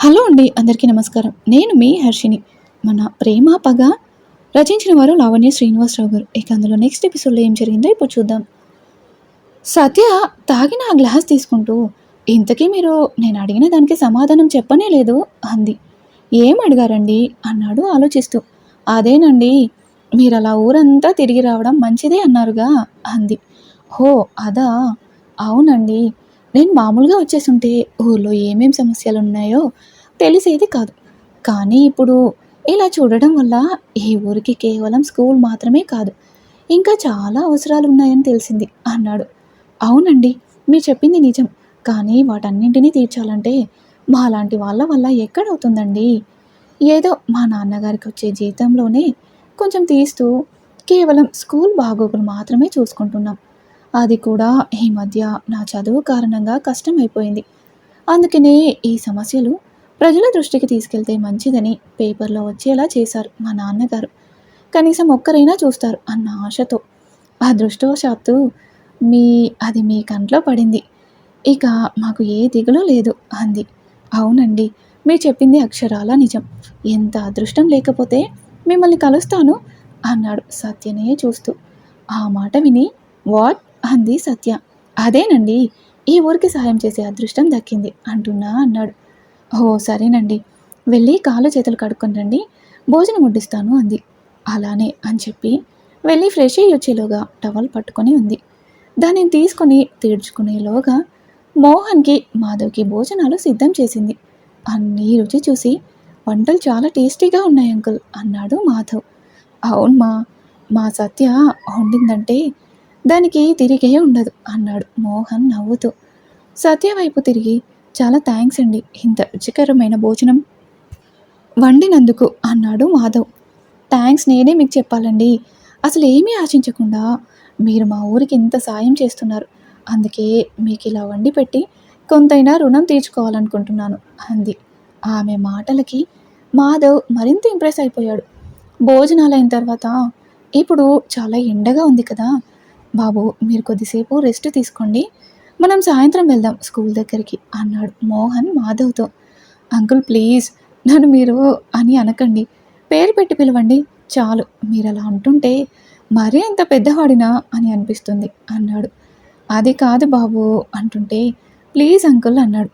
Hello అండి అందరికీ నమస్కారం. నేను మీ హర్షిని మన ప్రేమ పగ రచించిన వారు లావణ్య శ్రీనివాసరావు గారు. ఇక అందులో నెక్స్ట్ ఎపిసోడ్లో ఏం జరిగిందో ఇప్పుడు చూద్దాం. సత్య తాగిన ఆ గ్లాస్ తీసుకుంటూ ఇంతకీ మీరు నేను అడిగిన దానికి సమాధానం చెప్పనే లేదు అంది. ఏం అడిగారండి? అన్నాడు ఆలోచిస్తూ. అదేనండి మీరు అలా ఊరంతా తిరిగి రావడం మంచిదే అన్నారుగా అంది. హో అదా? అవునండి. నేను మామూలుగా వచ్చేసుంటే ఊర్లో ఏమేం సమస్యలు ఉన్నాయో తెలిసేది కాదు. కానీ ఇప్పుడు ఇలా చూడడం వల్ల ఈ ఊరికి కేవలం స్కూల్ మాత్రమే కాదు ఇంకా చాలా అవసరాలు ఉన్నాయని తెలిసింది అన్నాడు. అవునండి మీరు చెప్పింది నిజం. కానీ వాటన్నింటినీ తీర్చాలంటే మా లాంటి వాళ్ళ వల్ల ఎక్కడవుతుందండి? ఏదో మా నాన్నగారికి వచ్చే జీతంలోనే కొంచెం తీస్తూ కేవలం స్కూల్ బాగోగులు మాత్రమే చూసుకుంటున్నాం. అది కూడా ఈ మధ్య నా చదువు కారణంగా కష్టమైపోయింది. అందుకనే ఈ సమస్యలు ప్రజల దృష్టికి తీసుకెళ్తే మంచిదని పేపర్లో వచ్చేలా చేశారు మా నాన్నగారు. కనీసం ఒక్కరైనా చూస్తారు అన్న ఆశతో. అదృష్టవశాత్తు మీ అది మీ కంట్లో పడింది. ఇక మాకు ఏ దిగులు లేదు అంది. అవునండి మీరు చెప్పింది అక్షరాల నిజం. ఎంత అదృష్టం లేకపోతే మిమ్మల్ని కలుస్తాను అన్నాడు సత్యనే చూస్తూ. ఆ మాట విని వాట్? అంది సత్య. అదేనండి ఈ ఊరికి సహాయం చేసే అదృష్టం దక్కింది అంటున్నా అన్నాడు. ఓ సరేనండి. వెళ్ళి కాలు చేతులు కడుక్కొని రండి. భోజనం వడ్డిస్తాను అంది. అలానే అని చెప్పి వెళ్ళి ఫ్రెష్ అయ్యి వచ్చేలోగా టవల్ పట్టుకొని ఉంది. దాన్ని తీసుకొని తీర్చుకునేలోగా మోహన్కి మాధవ్కి భోజనాలు సిద్ధం చేసింది. అన్నీ రుచి చూసి వంటలు చాలా టేస్టీగా ఉన్నాయి అంకుల్ అన్నాడు మాధవ్. అవునమ్మా మా సత్య వండిందంటే దానికి తిరిగే ఉండదు అన్నాడు మోహన్ నవ్వుతూ. సత్య వైపు తిరిగి చాలా థ్యాంక్స్ అండి ఇంత రుచికరమైన భోజనం. వండినందుకు అన్నాడు మాధవ్. థ్యాంక్స్ నేనే మీకు చెప్పాలండి అసలు ఏమీ ఆశించకుండా మీరు మా ఊరికి ఇంత సాయం చేస్తున్నారు అందుకే మీకు ఇలా వండి పెట్టి కొంతైనా రుణం తీర్చుకోవాలనుకుంటున్నాను అంది. ఆమె మాటలకి మాధవ్ మరింత ఇంప్రెస్ అయిపోయాడు. భోజనాలు అయిన తర్వాత ఇప్పుడు చాలా ఎండగా ఉంది కదా బాబు మీరు కొద్దిసేపు రెస్ట్ తీసుకోండి. మనం సాయంత్రం వెళ్దాం స్కూల్ దగ్గరికి అన్నాడు మోహన్ మాధవ్తో. అంకుల్ ప్లీజ్ నన్ను మీరు అని అనకండి. పేరు పెట్టి పిలవండి. చాలు మీరు అలా అంటుంటే మరీ అంత పెద్దవాడినా అని అనిపిస్తుంది అన్నాడు. అది కాదు బాబు అంటుంటే ప్లీజ్ అంకుల్ అన్నాడు.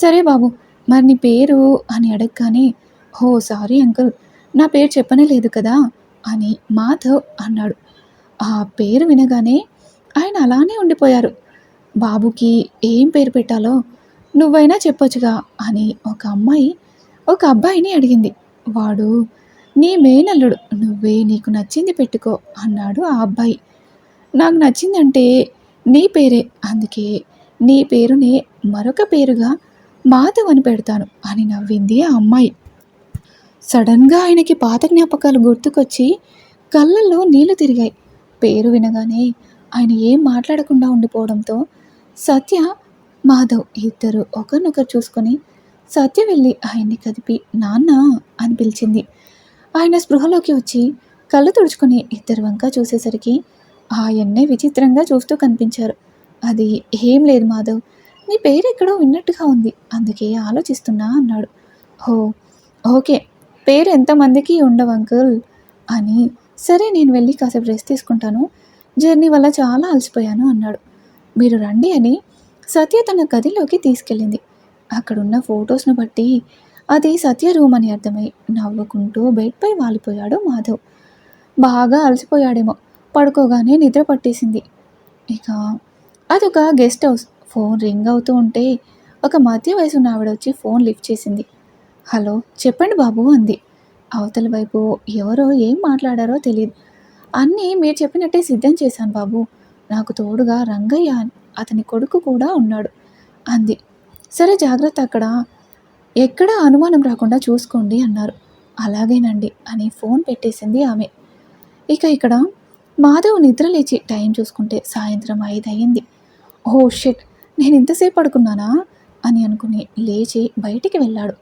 సరే బాబు మరి నీ పేరు అని అడగగానే హో సారీ అంకుల్ నా పేరు చెప్పనే లేదు కదా అని మాధవ్ అన్నాడు. ఆ పేరు వినగానే ఆయన అలానే ఉండిపోయారు. బాబుకి ఏం పేరు పెట్టాలో నువ్వైనా చెప్పొచ్చుగా అని ఒక అమ్మాయి ఒక అబ్బాయిని అడిగింది. వాడు నీ మేనల్లుడు నువ్వే నీకు నచ్చింది పెట్టుకో అన్నాడు ఆ అబ్బాయి. నాకు నచ్చిందంటే నీ పేరే అందుకే నీ పేరునే మరొక పేరుగా మాధవ్ అని పెడతాను అని నవ్వింది ఆ అమ్మాయి. సడన్గా ఆయనకి పాత జ్ఞాపకాలు గుర్తుకొచ్చి కళ్ళల్లో నీళ్ళు తిరిగాయి. పేరు వినగానే ఆయన ఏం మాట్లాడకుండా ఉండిపోవడంతో సత్య మాధవ్ ఇద్దరు ఒకరినొకరు చూసుకొని సత్య వెళ్ళి ఆయన్ని కదిపి నాన్న అని పిలిచింది. ఆయన స్పృహలోకి వచ్చి కళ్ళు తుడుచుకొని ఇద్దరు వంక చూసేసరికి ఆయన్నే విచిత్రంగా చూస్తూ కనిపించారు. అది ఏం లేదు మాధవ్ నీ పేరు ఎక్కడో విన్నట్టుగా ఉంది అందుకే ఆలోచిస్తున్నా అన్నాడు. హో ఓకే పేరు ఎంతమందికి ఉండవు అంకుల్ అని సరే నేను వెళ్ళి కాసేపు రెస్ట్ తీసుకుంటాను. జర్నీ వల్ల చాలా అలసిపోయాను అన్నాడు. మీరు రండి అని సత్య తన గదిలోకి తీసుకెళ్ళింది. అక్కడున్న ఫొటోస్ను బట్టి అది సత్య రూమ్ అని అర్థమై నవ్వుకుంటూ బెడ్పై వాలిపోయాడు మాధవ్. బాగా అలసిపోయాడేమో పడుకోగానే నిద్ర పట్టేసింది. ఇక అదొక గెస్ట్ హౌస్. ఫోన్ రింగ్ అవుతూ ఉంటే ఒక మధ్య వయసు ఉన్న ఆవిడ వచ్చి ఫోన్ లిఫ్ట్ చేసింది. హలో చెప్పండి బాబు అంది. అవతల వైపు ఎవరో ఏం మాట్లాడారో తెలియదు అన్నీ మీరు చెప్పినట్టే సిద్ధం చేశాను బాబు. నాకు తోడుగా రంగయ్య అతని కొడుకు కూడా ఉన్నాడు అంది. సరే జాగ్రత్త అక్కడ. ఎక్కడ అనుమానం రాకుండా చూసుకోండి అన్నారు. అలాగేనండి అని ఫోన్ పెట్టేసింది ఆమె. ఇక ఇక్కడ మాధవ్ నిద్ర లేచి టైం చూసుకుంటే సాయంత్రం ఐదు అయ్యింది ఓ షిట్ నేను ఇంతసేపు పడుకున్నానా? అని అనుకుని లేచి బయటికి వెళ్ళాడు.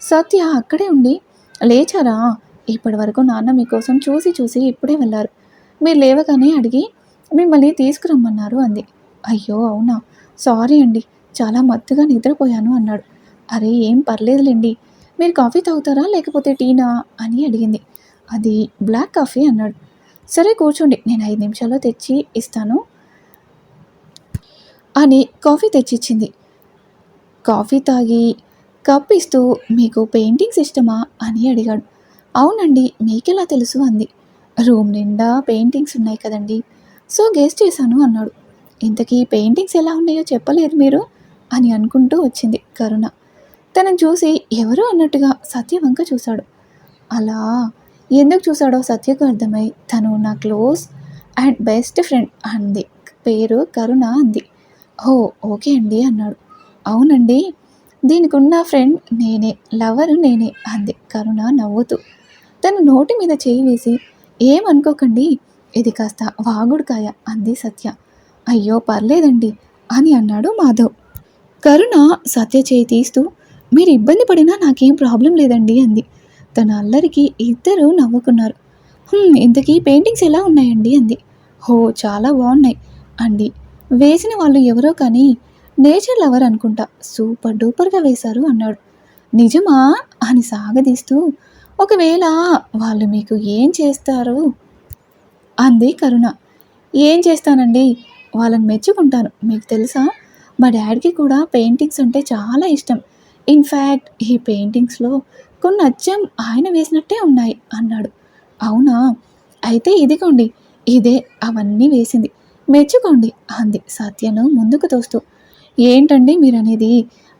సత్య అక్కడే ఉండి లేచారా? ఇప్పటి వరకు నాన్న మీకోసం చూసి చూసి ఇప్పుడే వెళ్ళారు. మీరు లేవగానే అడిగి మిమ్మల్ని తీసుకురమ్మన్నారు అంది. అయ్యో అవునా? సారీ అండి చాలా మత్తుగా నిద్రపోయాను అన్నాడు. అరే ఏం పర్లేదులేండి. మీరు కాఫీ తాగుతారా లేకపోతే టీనా అని అడిగింది. అది బ్లాక్ కాఫీ అన్నాడు. సరే కూర్చోండి నేను ఐదు నిమిషాల్లో తెచ్చి ఇస్తాను అని కాఫీ తెచ్చిచ్చింది. కాఫీ తాగి కప్ ఇస్తూ మీకు పెయింటింగ్స్ ఇష్టమా? అని అడిగాడు. అవునండి మీకెలా తెలుసు? అంది. రూమ్ నిండా పెయింటింగ్స్ ఉన్నాయి కదండి. సో గెస్ట్ చేశాను అన్నాడు. ఇంతకీ పెయింటింగ్స్ ఎలా ఉన్నాయో చెప్పలేదు మీరు? అని అనుకుంటూ వచ్చింది కరుణ. తనను చూసి ఎవరో? అన్నట్టుగా సత్య వంక చూశాడు. అలా? ఎందుకు చూశాడో సత్యకు అర్థమై తను నా క్లోజ్ అండ్ బెస్ట్ ఫ్రెండ్ అంది. పేరు కరుణ అంది. ఓ ఓకే అండి అన్నాడు. అవునండి దీనికి ఉన్న ఫ్రెండ్ నేనే లవరు నేనే అంది. కరుణ నవ్వుతూ. తన నోటి మీద చేయి వేసి ఏమనుకోకండి ఇది కాస్త వాగుడుకాయ అంది సత్య. అయ్యో పర్లేదండి అని అన్నాడు మాధవ్. కరుణ సత్య చేయి తీస్తూ మీరు ఇబ్బంది పడినా నాకేం ప్రాబ్లం లేదండి అంది. తన అల్లరికి ఇద్దరూ నవ్వుకున్నారు. ఇంతకీ పెయింటింగ్స్ ఎలా ఉన్నాయండి? అంది. హో చాలా బాగున్నాయి అండి వేసిన వాళ్ళు ఎవరో కానీ నేచర్ లవర్ అనుకుంటా. సూపర్ డూపర్గా వేశారు అన్నాడు. నిజమా? అని సాగదీస్తూ ఒకవేళ వాళ్ళు మీకు ఏం చేస్తారు అంది కరుణ. ఏం చేస్తానండి? వాళ్ళని మెచ్చుకుంటాను. మీకు తెలుసా? మా డాడీకి కూడా పెయింటింగ్స్ అంటే చాలా ఇష్టం. ఇన్ఫ్యాక్ట్ ఈ పెయింటింగ్స్లో కొన్ని అచ్చం ఆయన వేసినట్టే ఉన్నాయి అన్నాడు. అవునా? అయితే ఇదిగోండి. ఇదే అవన్నీ వేసింది. మెచ్చుకోండి అంది సత్యను ముందుకు తోస్తూ. ఏంటండి మీరు అనేది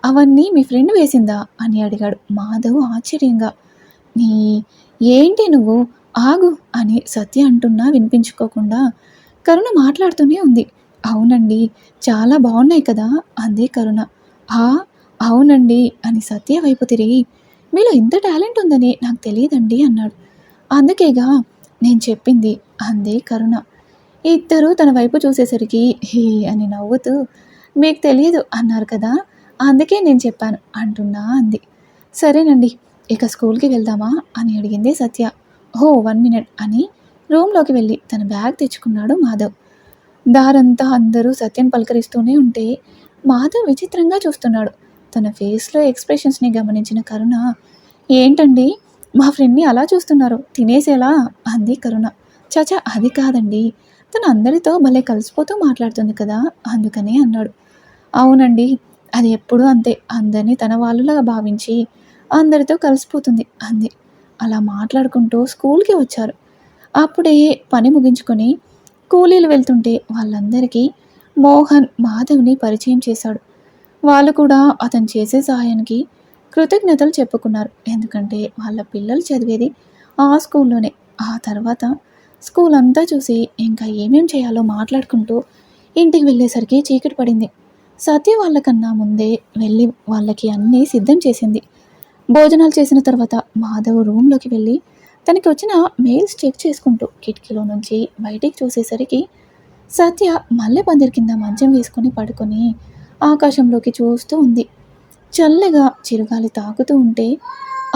అవన్నీ మీ ఫ్రెండ్ వేసిందా? అని అడిగాడు మాధవ్ ఆశ్చర్యంగా. నీ ఏంటి నువ్వు? ఆగు అని సత్య అంటున్నా వినిపించుకోకుండా కరుణ మాట్లాడుతూనే ఉంది. అవునండి చాలా బాగున్నాయి కదా? అంది కరుణ. ఆ అవునండి అని సత్య వైపు తిరిగి. మీలో ఇంత టాలెంట్ ఉందని నాకు తెలియదండి అన్నాడు. అందుకేగా నేను చెప్పింది అంది కరుణ. ఇద్దరు తన వైపు చూసేసరికి హీ అని నవ్వుతూ మీకు తెలియదు అన్నారు కదా అందుకే నేను చెప్పాను అంటున్నా అంది. సరేనండి ఇక స్కూల్కి వెళ్దామా? అని అడిగింది సత్య. ఓ వన్ మినిట్ అని రూమ్లోకి వెళ్ళి తన బ్యాగ్ తెచ్చుకున్నాడు మాధవ్. దారంతా అందరూ సత్యం పలకరిస్తూనే ఉంటే మాధవ్ విచిత్రంగా చూస్తున్నాడు. తన ఫేస్లో ఎక్స్ప్రెషన్స్ని గమనించిన కరుణ ఏంటండి మా ఫ్రెండ్ని అలా చూస్తున్నారు తినేసేలా? అంది కరుణ. చచా అది కాదండి తను అందరితో భలే కలిసిపోతూ మాట్లాడుతుంది కదా అందుకనే అన్నాడు. అవునండి. అది ఎప్పుడూ అంతే. అందరినీ తన వాళ్ళులాగా భావించి అందరితో కలిసిపోతుంది. అంది అలా మాట్లాడుకుంటూ స్కూల్కి వచ్చారు. అప్పుడే పని ముగించుకొని కూలీలు వెళ్తుంటే వాళ్ళందరికీ మోహన్ మాధవ్ని పరిచయం చేశాడు. వాళ్ళు కూడా అతను చేసే సహాయానికి కృతజ్ఞతలు చెప్పుకున్నారు. ఎందుకంటే వాళ్ళ పిల్లలు చదివేది ఆ స్కూల్లోనే. ఆ తర్వాత స్కూల్ అంతా చూసి ఇంకా ఏమేం చేయాలో మాట్లాడుకుంటూ ఇంటికి వెళ్ళేసరికి చీకటి పడింది. సత్య వాళ్ళకన్నా ముందే వెళ్ళి వాళ్ళకి అన్నీ సిద్ధం చేసింది. భోజనాలు చేసిన తర్వాత మాధవ్ రూమ్లోకి వెళ్ళి తనకి వచ్చిన మెయిల్స్ చెక్ చేసుకుంటూ కిటికీలో నుంచి బయటికి చూసేసరికి సత్య మల్లె పందిరి కింద మంచం వేసుకొని పడుకొని ఆకాశంలోకి చూస్తూ ఉంది. చల్లగా చిరుగాలి తాకుతూ ఉంటే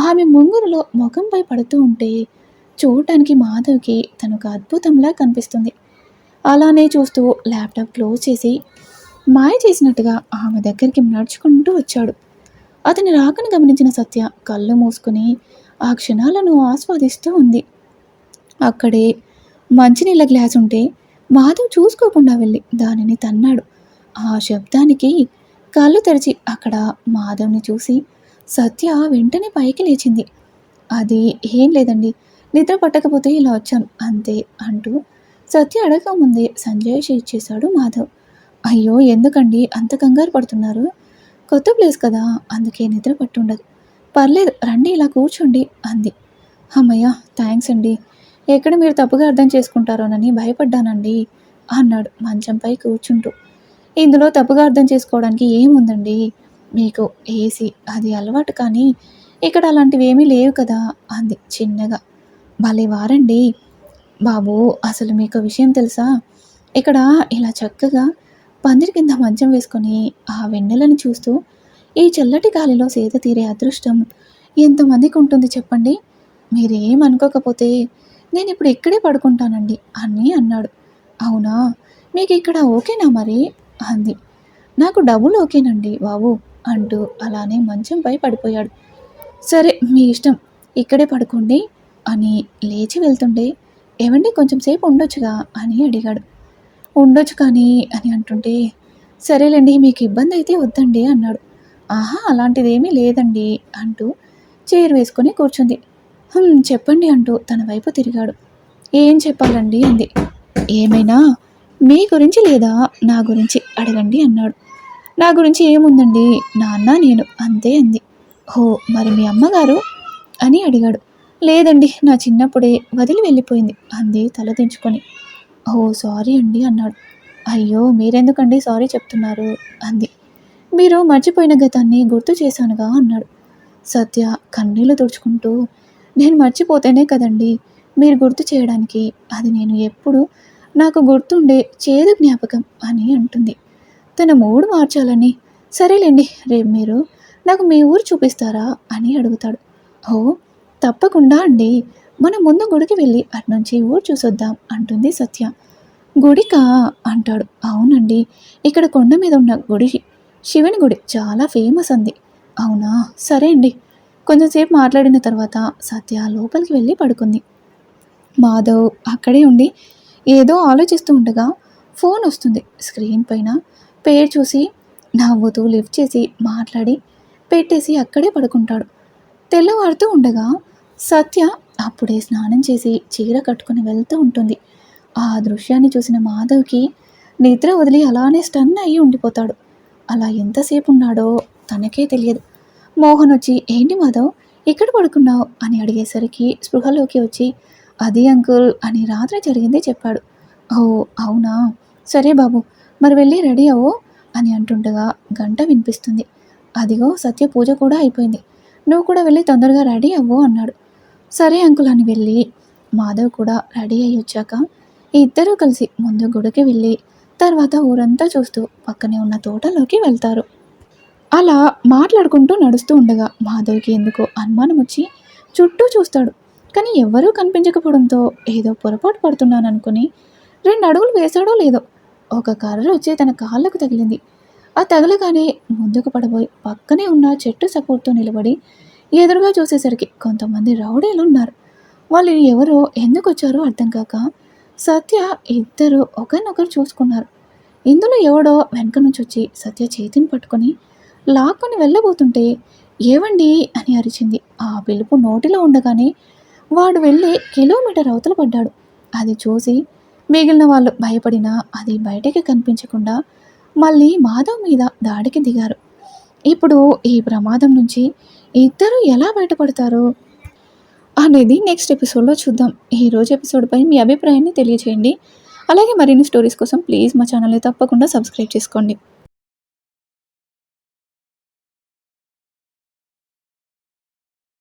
ఆమె ముంగురులో ముఖంపై పడుతూ ఉంటే చూడటానికి మాధవ్కి తనొక అద్భుతంలా కనిపిస్తుంది. అలానే చూస్తూ ల్యాప్టాప్ క్లోజ్ చేసి మాయ చేసినట్టుగా ఆమె దగ్గరికి నడుచుకుంటూ వచ్చాడు. అతని రాకను గమనించిన సత్య కళ్ళు మూసుకుని ఆ క్షణాలను ఆస్వాదిస్తూ ఉంది. అక్కడే మంచినీళ్ళ గ్లాస్ ఉంటే మాధవ్ చూసుకోకుండా వెళ్ళి దానిని తన్నాడు. ఆ శబ్దానికి కళ్ళు తెరిచి అక్కడ మాధవ్ని చూసి సత్య వెంటనే పైకి లేచింది. అది ఏం లేదండి నిద్ర పట్టకపోతే ఇలా వచ్చాను అంతే అంటూ సత్య అడగక ముందే సంజయ్ ఇచ్చేశాడు మాధవ్. అయ్యో ఎందుకండి? అంత కంగారు పడుతున్నారు. కొత్త ప్లేస్ కదా అందుకే నిద్ర పట్టుండదు. పర్లేదు రండి ఇలా కూర్చోండి అంది. అమ్మయ్య థ్యాంక్స్ అండి. ఎక్కడ మీరు తప్పుగా అర్థం చేసుకుంటారోనని భయపడ్డానండి అన్నాడు మంచంపై కూర్చుంటూ. ఇందులో తప్పుగా అర్థం చేసుకోవడానికి ఏముందండి? మీకు ఏసీ అది అలవాటు కానీ ఇక్కడ అలాంటివి ఏమీ లేవు కదా అంది చిన్నగా. భలే వారండి. బాబు అసలు మీకు విషయం తెలుసా? ఇక్కడ ఇలా చక్కగా పందిరి కింద మంచం వేసుకొని ఆ వెన్నెలను చూస్తూ ఈ చల్లటి గాలిలో సేద తీరే అదృష్టం ఎంతమందికి ఉంటుంది చెప్పండి? మీరేం అనుకోకపోతే నేను ఇప్పుడు ఇక్కడే పడుకుంటానండి అని అన్నాడు. అవునా? మీకు ఇక్కడ ఓకేనా మరి? అంది. నాకు డబుల్ ఓకేనండి బాబు అంటూ అలానే మంచంపై పడిపోయాడు. సరే మీ ఇష్టం. ఇక్కడే పడుకోండి అని లేచి వెళ్తుంటే ఏమండి కొంచెం సేపు ఉండొచ్చుగా అని అడిగాడు. ఉండొచ్చు కానీ అని అంటుంటే సరేలేండి మీకు ఇబ్బంది అయితే వద్దండి అన్నాడు. ఆహా అలాంటిదేమీ లేదండి అంటూ చైర్ వేసుకొని కూర్చుంది. చెప్పండి అంటూ తన వైపు తిరిగాడు. ఏం చెప్పాలండి అంది. ఏమైనా? మీ గురించి లేదా? నా గురించి అడగండి అన్నాడు. నా గురించి ఏముందండి? నాన్న నేను అంతే అంది. ఓ మరి మీ అమ్మగారు? అని అడిగాడు. లేదండి నా చిన్నప్పుడే వదిలి వెళ్ళిపోయింది అంది తల దించుకొని. ఓ సారీ అండి అన్నాడు. అయ్యో మీరెందుకండి సారీ చెప్తున్నారు? అంది. మీరు మర్చిపోయిన గతాన్ని గుర్తు చేశానుగా అన్నాడు. సత్య కన్నీళ్ళు తుడుచుకుంటూ నేను మర్చిపోతేనే కదండి మీరు గుర్తు చేయడానికి అది నేను ఎప్పుడు నాకు గుర్తుండే చేదు జ్ఞాపకం అని అంటుంది. తన మూడు మార్చాలని సరేలేండి రేపు మీరు నాకు మీ ఊరు చూపిస్తారా అని అడుగుతాడు. ఓ తప్పకుండా అండి మనం ముందు గుడికి వెళ్ళి అట్నుంచి ఊరు చూసొద్దాం అంటుంది సత్య. గుడికా అంటాడు. అవునండి. ఇక్కడ కొండ మీద ఉన్న గుడి శివుని గుడి చాలా ఫేమస్ అంది. అవునా? సరే అండి. కొంచెంసేపు మాట్లాడిన తర్వాత సత్య లోపలికి వెళ్ళి పడుకుంది. మాధవ్ అక్కడే ఉండి ఏదో ఆలోచిస్తూ ఉండగా ఫోన్ వస్తుంది స్క్రీన్ పైన. పేరు చూసి నవ్వుతూ లిఫ్ట్ చేసి మాట్లాడి పెట్టేసి అక్కడే పడుకుంటాడు. తెల్లవారుతూ ఉండగా సత్య అప్పుడే స్నానం చేసి చీర కట్టుకుని వెళ్తూ ఉంటుంది. ఆ దృశ్యాన్ని చూసిన మాధవ్కి నిద్ర వదిలి అలానే స్టన్ అయ్యి ఉండిపోతాడు. అలా ఎంతసేపు ఉన్నాడో తనకే తెలియదు. మోహన్ వచ్చి ఏంటి మాధవ్ ఎక్కడ పడుకున్నావు? అని అడిగేసరికి స్పృహలోకి వచ్చి అది అంకుల్ అని రాత్రి జరిగింది చెప్పాడు. ఓ అవునా? సరే బాబు మరి వెళ్ళి రెడీ అవ్వు అని అంటుండగా గంట వినిపిస్తుంది. అదిగో సత్య పూజ కూడా అయిపోయింది. నువ్వు కూడా వెళ్ళి తొందరగా రెడీ అవ్వు అన్నాడు. సరే అంకుల్ అని వెళ్ళి మాధవ్ కూడా రెడీ అయ్యి వచ్చాక ఇద్దరూ కలిసి ముందు గుడికి వెళ్ళి తర్వాత ఊరంతా చూస్తూ పక్కనే ఉన్న తోటలోకి వెళ్తారు. అలా మాట్లాడుకుంటూ నడుస్తూ ఉండగా మాధవ్కి ఎందుకో అనుమానం వచ్చి చుట్టూ చూస్తాడు. కానీ ఎవ్వరూ కనిపించకపోవడంతో ఏదో పొరపాటు పడుతున్నాను అనుకుని రెండు అడుగులు వేశాడో లేదో ఒక కర్ర వచ్చి తన కాళ్ళకు తగిలింది. ఆ తగలగానే ముందుకు పడబోయి పక్కనే ఉన్న చెట్టు సపోర్ట్తో నిలబడి ఎదురుగా చూసేసరికి కొంతమంది రౌడీలు ఉన్నారు. వాళ్ళు ఎవరో ఎందుకు వచ్చారో అర్థం కాక సత్య ఇద్దరు ఒకరినొకరు చూసుకున్నారు. ఇందులో ఎవడో వెనక నుంచి వచ్చి సత్య చేతిని పట్టుకొని లాక్కొని వెళ్ళబోతుంటే ఏవండి అని అరిచింది. ఆ పిలుపు నోటిలో ఉండగానే వాడు వెళ్ళి కిలోమీటర్ అవతల పడ్డాడు. అది చూసి మిగిలిన వాళ్ళు భయపడినా అది బయటికి కనిపించకుండా మళ్ళీ మాధవ్ మీద దాడికి దిగారు. ఇప్పుడు ఈ ప్రమాదం నుంచి ఇద్దరు ఎలా బయటపడతారు అనేది నెక్స్ట్ ఎపిసోడ్లో చూద్దాం. ఈ రోజు ఎపిసోడ్పై మీ అభిప్రాయాన్ని తెలియచేయండి. అలాగే మరిన్ని స్టోరీస్ కోసం ప్లీజ్ మా ఛానల్ని తప్పకుండా సబ్స్క్రైబ్ చేసుకోండి.